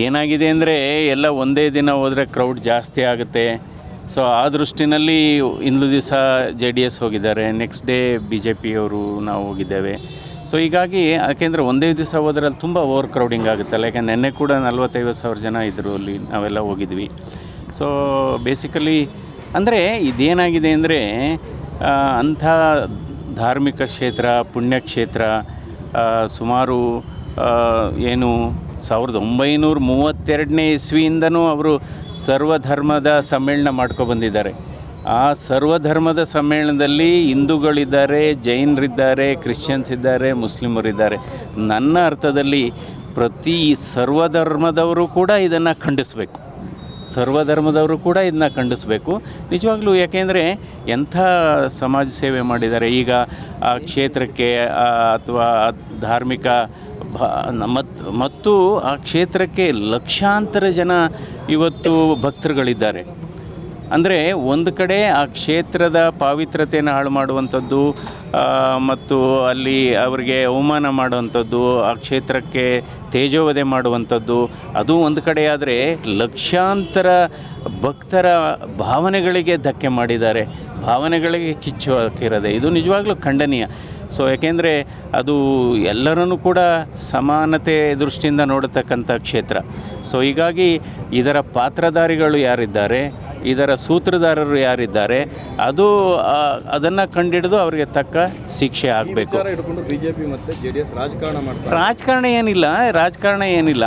ಏನಾಗಿದೆ ಅಂದರೆ ಎಲ್ಲ ಒಂದೇ ದಿನ ಹೋದರೆ ಕ್ರೌಡ್ ಜಾಸ್ತಿ ಆಗುತ್ತೆ. ಸೊ ಆ ದೃಷ್ಟಿನಲ್ಲಿ ಇಂದು ದಿವಸ ಜೆ ಡಿ ಎಸ್ ಹೋಗಿದ್ದಾರೆ. ನೆಕ್ಸ್ಟ್ ಡೇ ಬಿ ಜೆ ಪಿಯವರು ನಾವು ಹೋಗಿದ್ದೇವೆ. ಸೊ ಹೀಗಾಗಿ ಯಾಕೆಂದರೆ ಒಂದೇ ದಿವಸ ಹೋದ್ರೆ ಅಲ್ಲಿ ತುಂಬ ಓವರ್ ಕ್ರೌಡಿಂಗ್ ಆಗುತ್ತಲ್ಲ ಯಾಕೆ ನೆನ್ನೆ ಕೂಡ ನಲ್ವತ್ತೈವತ್ತು ಸಾವಿರ ಜನ ಇದ್ದರು ಅಲ್ಲಿ. ನಾವೆಲ್ಲ ಹೋಗಿದ್ವಿ. ಸೊ ಬೇಸಿಕಲಿ ಅಂದರೆ ಇದೇನಾಗಿದೆ ಅಂದರೆ ಅಂಥ ಧಾರ್ಮಿಕ ಕ್ಷೇತ್ರ, ಪುಣ್ಯಕ್ಷೇತ್ರ ಸುಮಾರು ಏನು ಸಾವಿರದ ಒಂಬೈನೂರ ಮೂವತ್ತೆರಡನೇ ಇಸ್ವಿಯಿಂದನೂ ಅವರು ಸರ್ವಧರ್ಮದ ಸಮ್ಮೇಳನ ಮಾಡ್ಕೊಬಂದಿದ್ದಾರೆ ಆ ಸರ್ವಧರ್ಮದ ಸಮ್ಮೇಳನದಲ್ಲಿ ಹಿಂದೂಗಳಿದ್ದಾರೆ, ಜೈನರಿದ್ದಾರೆ, ಕ್ರಿಶ್ಚಿಯನ್ಸ್ ಇದ್ದಾರೆ, ಮುಸ್ಲಿಮರಿದ್ದಾರೆ. ನನ್ನ ಅರ್ಥದಲ್ಲಿ ಪ್ರತಿ ಸರ್ವಧರ್ಮದವರು ಕೂಡ ಇದನ್ನು ಖಂಡಿಸಬೇಕು. ಸರ್ವಧರ್ಮದವರು ಕೂಡ ಇದನ್ನ ಖಂಡಿಸಬೇಕು. ನಿಜವಾಗ್ಲೂ ಯಾಕೆಂದರೆ ಎಂಥ ಸಮಾಜ ಸೇವೆ ಮಾಡಿದ್ದಾರೆ? ಈಗ ಆ ಕ್ಷೇತ್ರಕ್ಕೆ ಅಥವಾ ಧಾರ್ಮಿಕ ಭ ಮತ್- ಮತ್ತು ಆ ಕ್ಷೇತ್ರಕ್ಕೆ ಲಕ್ಷಾಂತರ ಜನ ಇವತ್ತು ಭಕ್ತರುಗಳಿದ್ದಾರೆ. ಅಂದರೆ ಒಂದು ಕಡೆ ಆ ಕ್ಷೇತ್ರದ ಪಾವಿತ್ರತೆಯನ್ನು ಹಾಳು ಮಾಡುವಂಥದ್ದು ಮತ್ತು ಅಲ್ಲಿ ಅವರಿಗೆ ಅವಮಾನ ಮಾಡುವಂಥದ್ದು, ಆ ಕ್ಷೇತ್ರಕ್ಕೆ ತೇಜೋವಧೆ ಮಾಡುವಂಥದ್ದು, ಅದು ಒಂದು ಕಡೆ ಲಕ್ಷಾಂತರ ಭಕ್ತರ ಭಾವನೆಗಳಿಗೆ ಧಕ್ಕೆ ಮಾಡಿದ್ದಾರೆ. ಭಾವನೆಗಳಿಗೆ ಕಿಚ್ಚು ಹಾಕಿರೋದೆ. ಇದು ನಿಜವಾಗ್ಲೂ ಖಂಡನೀಯ. ಸೊ ಯಾಕೆಂದರೆ ಅದು ಎಲ್ಲರನ್ನೂ ಕೂಡ ಸಮಾನತೆ ದೃಷ್ಟಿಯಿಂದ ನೋಡತಕ್ಕಂಥ ಕ್ಷೇತ್ರ. ಸೊ ಹೀಗಾಗಿ ಇದರ ಪಾತ್ರಧಾರಿಗಳು ಯಾರಿದ್ದಾರೆ ಇದರ ಸೂತ್ರಧಾರರು ಯಾರಿದ್ದಾರೆ ಅದು ಅದನ್ನು ಕಂಡಿಡಿದು ಅವರಿಗೆ ತಕ್ಕ ಶಿಕ್ಷೆ ಆಗಬೇಕು. ಮತ್ತೆ ರಾಜಕಾರಣ ಮಾಡ್ತಾರೆ ರಾಜಕಾರಣ ಏನಿಲ್ಲ ರಾಜಕಾರಣ ಏನಿಲ್ಲ.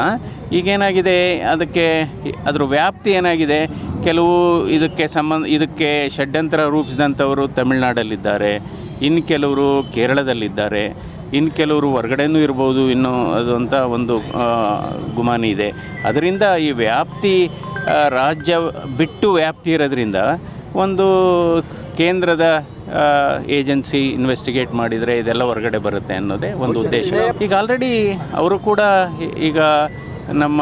ಈಗೇನಾಗಿದೆ ಅದಕ್ಕೆ ಅದರ ವ್ಯಾಪ್ತಿ ಏನಾಗಿದೆ ಕೆಲವು ಇದಕ್ಕೆ ಸಂಬಂಧ ಇದಕ್ಕೆ ಷಡ್ಯಂತ್ರ ರೂಪಿಸಿದಂಥವರು ತಮಿಳ್ನಾಡಲ್ಲಿದ್ದಾರೆ. ಇನ್ನು ಕೆಲವರು ಕೇರಳದಲ್ಲಿದ್ದಾರೆ ಇನ್ನು ಕೆಲವರು ಹೊರಗಡೆನೂ ಇರ್ಬೋದು, ಇನ್ನು ಅದು ಅಂತ ಒಂದು ಗುಮಾನಿ ಇದೆ. ಅದರಿಂದ ಈ ವ್ಯಾಪ್ತಿ ರಾಜ್ಯ ಬಿಟ್ಟು ವ್ಯಾಪ್ತಿ ಇರೋದ್ರಿಂದ ಒಂದು ಕೇಂದ್ರದ ಏಜೆನ್ಸಿ ಇನ್ವೆಸ್ಟಿಗೇಟ್ ಮಾಡಿದರೆ ಇದೆಲ್ಲ ಹೊರಗಡೆ ಬರುತ್ತೆ ಅನ್ನೋದೇ ಒಂದು ಉದ್ದೇಶ. ಈಗ ಆಲ್ರೆಡಿ ಅವರು ಕೂಡ ಈಗ ನಮ್ಮ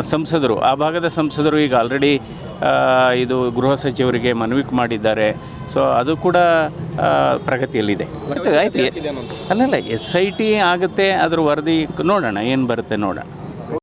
ಸಂಸದರು ಆ ಭಾಗದ ಸಂಸದರು ಈಗ ಆಲ್ರೆಡಿ ಇದು ಗೃಹ ಸಚಿವರಿಗೆ ಮನವಿ ಮಾಡಿದ್ದಾರೆ. ಸೊ ಅದು ಕೂಡ ಪ್ರಗತಿಯಲ್ಲಿದೆ. ಆಯ್ತು ಆಯ್ತು. ಅಲ್ಲಲ್ಲ ಎಸ್ ಐ ಟಿ ಆಗುತ್ತೆ ಅದ್ರ ವರದಿ ನೋಡೋಣ ಏನು ಬರುತ್ತೆ ನೋಡೋಣ.